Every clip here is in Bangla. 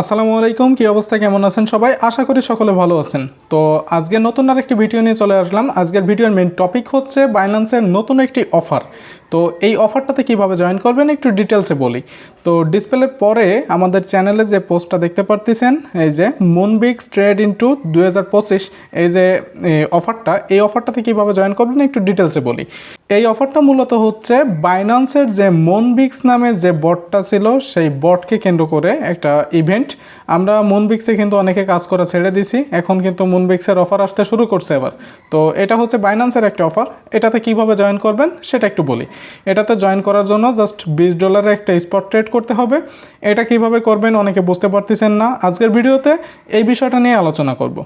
আসসালামু আলাইকুম, কী অবস্থা, কেমন আছেন সবাই? আশা করি সকলে ভালো আছেন। তো আজকে নতুন আর একটি ভিডিও নিয়ে চলে আসলাম। আজকের ভিডিওর মেন টপিক হচ্ছে বাইন্যান্সের নতুন একটি অফার তো এই অফারটাতে কীভাবে জয়েন করবেন একটু ডিটেলসে বলি। তো ডিসপ্লের পরে আমাদের চ্যানেলে যে পোস্টটা দেখতে পারতেছেন, এই যে মুনবিক্স ট্রেড ইন্টু দু হাজার পঁচিশ, এই যে অফারটা এই অফারটাতে কীভাবে জয়েন করবেন একটু ডিটেলসে বলি। এই অফারটা মূলত হচ্ছে বাইন্যান্সের যে মনবিক্স নামে যে বটটা ছিল, সেই বটকে কেন্দ্র করে একটা ইভেন্ট আমরা মুনবিক্সে কিন্তু অনেকে কাজ করা ছেড়ে দিছি, এখন কিন্তু মুনবিক্সের অফার আসতে শুরু করছে এবার। তো এটা হচ্ছে বাইন্যান্সের একটা অফার এটাতে কীভাবে জয়েন করবেন সেটা একটু বলি। এটাতে জয়েন করার জন্য জাস্ট বিশ ডলারে একটা স্পট ট্রেড করতে হবে। এটা কীভাবে করবেন অনেকে বুঝতে পারতেছেন না। আজকের ভিডিওতে এই বিষয়টা নিয়ে আলোচনা করব।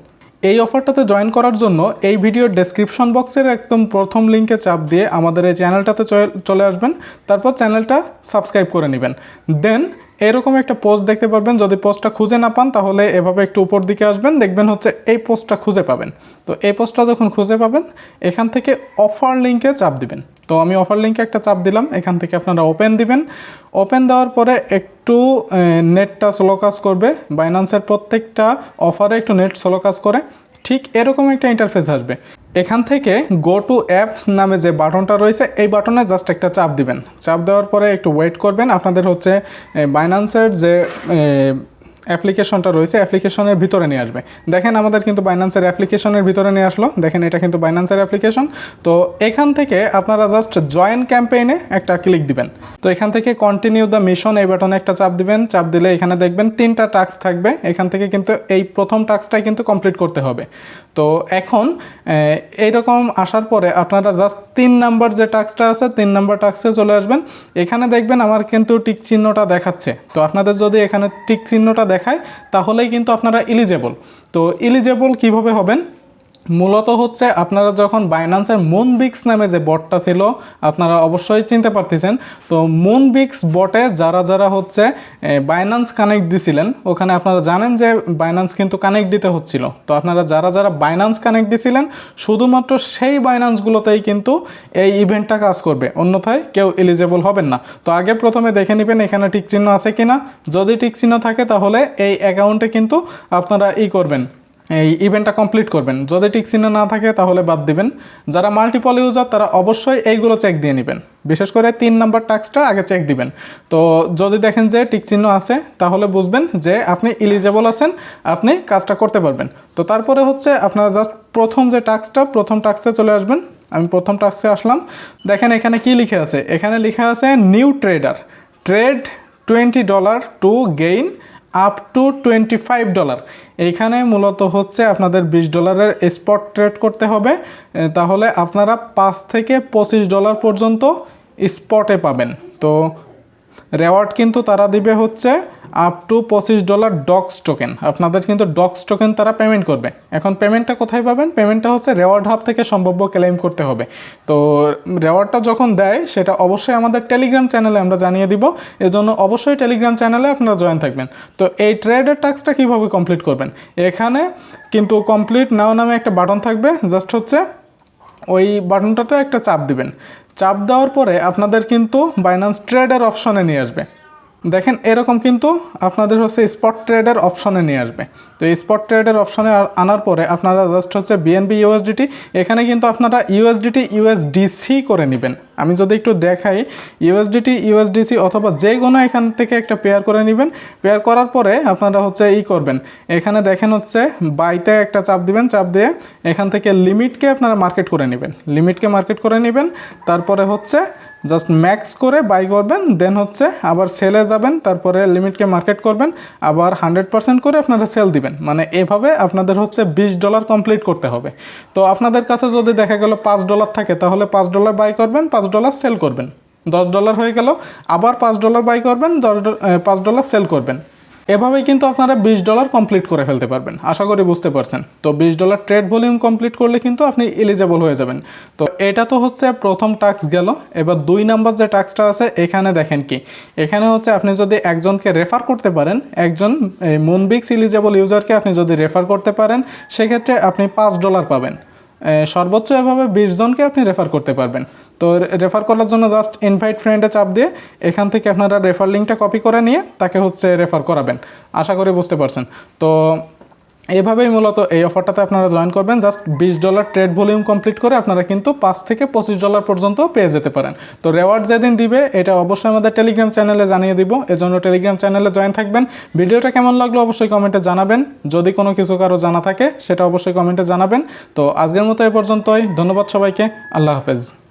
এই অফারটাতে জয়েন করার জন্য এই ভিডিওর ডেসক্রিপশন বক্সের একদম প্রথম লিঙ্কে চাপ দিয়ে আমাদের এই চ্যানেলটাতে চয়ে- চলে আসবেন। তারপর চ্যানেলটা সাবস্ক্রাইব করে নেবেন। দেন এরকম একটা পোস্ট দেখতে পারবেন। যদি পোস্টটা খুঁজে না পান, তাহলে এভাবে একটু উপর দিকে আসবেন। দেখবেন হচ্ছে এই পোস্টটা খুঁজে পাবেন। তো এই পোস্টটা যখন খুঁজে পাবেন, এখান থেকে অফার লিঙ্কে চাপ দিবেন। তো আমি অফার লিঙ্কে একটা চাপ দিলাম। এখান থেকে আপনারা ওপেন দিবেন। ওপেন দেওয়ার পরে একটু নেটটা স্লো কাজ করবে। বাইন্যান্সের প্রত্যেকটা অফারে একটু নেট স্লো কাজ করে। ঠিক এরকম একটা ইন্টারফেস আসবে। এখান থেকে গো টু অ্যাপস নামে যে বাটনটা রয়েছে, এই বাটনে জাস্ট একটা চাপ দিবেন। চাপ দেওয়ার পরে একটু ওয়েট করবেন। আপনাদের হচ্ছে বাইন্যান্সের যে অ্যাপ্লিকেশনটা রয়েছে অ্যাপ্লিকেশনের ভিতরে নিয়ে আসবে। দেখেন আমাদের কিন্তু বাইন্যান্সের অ্যাপ্লিকেশনের ভিতরে নিয়ে আসলো। দেখেন এটা কিন্তু বাইন্যান্সের অ্যাপ্লিকেশন তো এখান থেকে আপনারা জাস্ট জয়েন ক্যাম্পেইনে একটা ক্লিক দিবেন। তো এখান থেকে কন্টিনিউ দ্য মিশন এই বাটনে একটা চাপ দিবেন। চাপ দিলে এখানে দেখবেন তিনটা টাস্ক থাকবে। এখান থেকে কিন্তু এই প্রথম টাস্কটাই কিন্তু কমপ্লিট করতে হবে। তো এখন এইরকম আসার পরে আপনারা জাস্ট তিন নাম্বার যে টাক্সটা আছে, তিন নাম্বার টাক্সে চলে আসবেন। এখানে দেখবেন আমার কিন্তু টিক চিহ্নটা দেখাচ্ছে। তো আপনাদের যদি এখানে টিক চিহ্নটা দেখায়, তাহলেই কিন্তু আপনারা ইলিজেবল তো ইলিজেবল কীভাবে হবেন? মূলত হচ্ছে আপনারা যখন বাইন্যান্সের মুনবিক্স নামে যে বটটা ছিল, আপনারা অবশ্যই চিনতে পারতেছেন। তো মুনবিক্স বটে যারা যারা হচ্ছে বাইন্যান্স কানেক্ট দিছিলেন, ওখানে আপনারা জানেন যে বাইন্যান্স কিন্তু কানেক্ট দিতে হচ্ছিল। তো আপনারা যারা যারা বাইন্যান্স কানেক্ট দিছিলেন, শুধুমাত্র সেই বাইন্যান্সগুলোতেই কিন্তু এই ইভেন্টটা কাজ করবে। অন্যথায় কেউ এলিজেবল হবেন না। তো আগে প্রথমে দেখে নেবেন এখানে টিক চিহ্ন আছে কিনা। যদি টিক চিহ্ন থাকে, তাহলে এই অ্যাকাউন্টে কিন্তু আপনারা ই করবেন। এই ইভেন্টটা কমপ্লিট করবেন। যদি টিক চিহ্ন না থাকে, তাহলে বাদ দিবেন। যারা মাল্টিপল ইউজার তারা অবশ্যই এইগুলো চেক দিয়ে নেবেন। বিশেষ করে তিন নাম্বার টাস্কটা আগে চেক দিবেন। তো যদি দেখেন যে টিক চিহ্ন আছে, তাহলে বুঝবেন যে আপনি ইলিজেবল আছেন, আপনি কাজটা করতে পারবেন। তো তারপরে হচ্ছে আপনারা জাস্ট প্রথম যে টাস্কটা প্রথম টাস্কে চলে আসবেন। আমি প্রথম টাস্কে আসলাম। দেখেন এখানে কি লিখে আছে? এখানে লিখে আছে new trader trade twenty dollar to gain up to twenty five dollar এইখানে মূলত হচ্ছে আপনাদের বিশ ডলারের স্পট ট্রেড করতে হবে। তাহলে আপনারা পাঁচ থেকে পঁচিশ ডলার পর্যন্ত স্পটে পাবেন। তো রেওয়ার্ড কিন্তু তারা দিবে হচ্ছে আপ টু পঁচিশ ডলার ডক্স টোকেন আপনাদের কিন্তু ডক্স টোকেন তারা পেমেন্ট করবে। এখন পেমেন্টটা কোথায় পাবেন? পেমেন্টটা হচ্ছে রেওয়ার্ড হাব থেকে সম্ভাব্য ক্লেম করতে হবে। তো রেওয়ার্ডটা যখন দেয়, সেটা অবশ্যই আমাদের টেলিগ্রাম চ্যানেলে আমরা জানিয়ে দিব। এজন্য অবশ্যই টেলিগ্রাম চ্যানেলে আপনারা জয়েন থাকবেন। তো এই ট্রেডের টাস্কটা কীভাবে কমপ্লিট করবেন? এখানে কিন্তু কমপ্লিট নাও নামে একটা বাটন থাকবে। জাস্ট হচ্ছে ওই বাটনটাতে একটা চাপ দিবেন। চাপ দেওয়ার পরে আপনাদের কিন্তু বাইন্যান্স ট্রেডের অপশনে নিয়ে আসবে। দেখেন, এরকম কিন্তু আপনাদের হচ্ছে স্পট ট্রেডের অপশনে নিয়ে আসবে। তো স্পট ট্রেডের অপশনে আনার পরে আপনারা জাস্ট হচ্ছে বিএনবি ইউএসডিটি এখানে কিন্তু আপনারা ইউএসডিটি ইউএসডিসি করে নেবেন। আমি যদি একটু দেখাই ইউএসডিটি ইউএসডিসি অথবা যে কোনো এখান থেকে একটা পেয়ার করে নেবেন। পেয়ার করার পরে আপনারা হচ্ছে ই করবেন। এখানে দেখেন হচ্ছে বাইতে একটা চাপ দিবেন। চাপ দিয়ে এখান থেকে লিমিটকে আপনারা মার্কেট করে নেবেন। লিমিটকে মার্কেট করে নেবেন। তারপরে হচ্ছে জাস্ট ম্যাক্স করে বাই করবেন। দেন হচ্ছে আবার সেলে যাবেন। তারপরে লিমিটকে মার্কেট করবেন। আবার হান্ড্রেড পার্সেন্ট করে আপনারা সেল দিবেন। মানে এভাবে আপনাদের হচ্ছে বিশ ডলার কমপ্লিট করতে হবে। তো আপনাদের কাছে যদি দেখা গেল পাঁচ ডলার থাকে, তাহলে পাঁচ ডলার বাই করবেন। পাঁচ ডলার সেল করবেন। দশ ডলার হয়ে গেল, আবার পাঁচ ডলার বাই করবেন, দশ পাঁচ ডলার সেল করবেন। এভাবেই কিন্তু আপনারা বিশ ডলার কমপ্লিট করে ফেলতে পারবেন, আশা করি বুঝতে পারছেন। তো বিশ ডলার ট্রেড ভলিউম কমপ্লিট করলে কিন্তু আপনি এলিজেবল হয়ে যাবেন। তো এটা তো হচ্ছে প্রথম টাস্ক গেল, এবার দুই নাম্বার যে টাস্কটা আছে, এখানে দেখেন কি। এখানে হচ্ছে আপনি যদি একজনকে রেফার করতে পারেন, একজন মুনবিক্স এলিজেবল ইউজারকে আপনি যদি রেফার করতে পারেন, সেক্ষেত্রে আপনি পাঁচ ডলার পাবেন। সর্বোচ্চ এভাবে বিশ জনকে আপনি রেফার করতে পারবেন। তো রেফার করার জন্য জাস্ট ইনভাইট ফ্রেন্ডে চাপ দিয়ে এখান থেকে আপনারা রেফার লিঙ্কটা কপি করে নিয়ে তাকে হচ্ছে রেফার করাবেন। আশা করি বুঝতে পারছেন। তো এভাবেই মূলত এই অফারটাতে আপনারা জয়েন করবেন। জাস্ট বিশ ডলার ট্রেড ভলিউম কমপ্লিট করে আপনারা কিন্তু পাঁচ থেকে পঁচিশ ডলার পর্যন্ত পেয়ে যেতে পারেন। তো রেওয়ার্ড যেদিন দিবে, এটা অবশ্যই আমাদের টেলিগ্রাম চ্যানেলে জানিয়ে দিব। এজন্য টেলিগ্রাম চ্যানেলে জয়েন থাকবেন। ভিডিওটা কেমন লাগল অবশ্যই কমেন্টে জানাবেন। যদি কোনো কিছু কারও জানা থাকে, সেটা অবশ্যই কমেন্টে জানাবেন। তো আজকের মতো এ পর্যন্তই। ধন্যবাদ সবাইকে। আল্লাহ হাফেজ।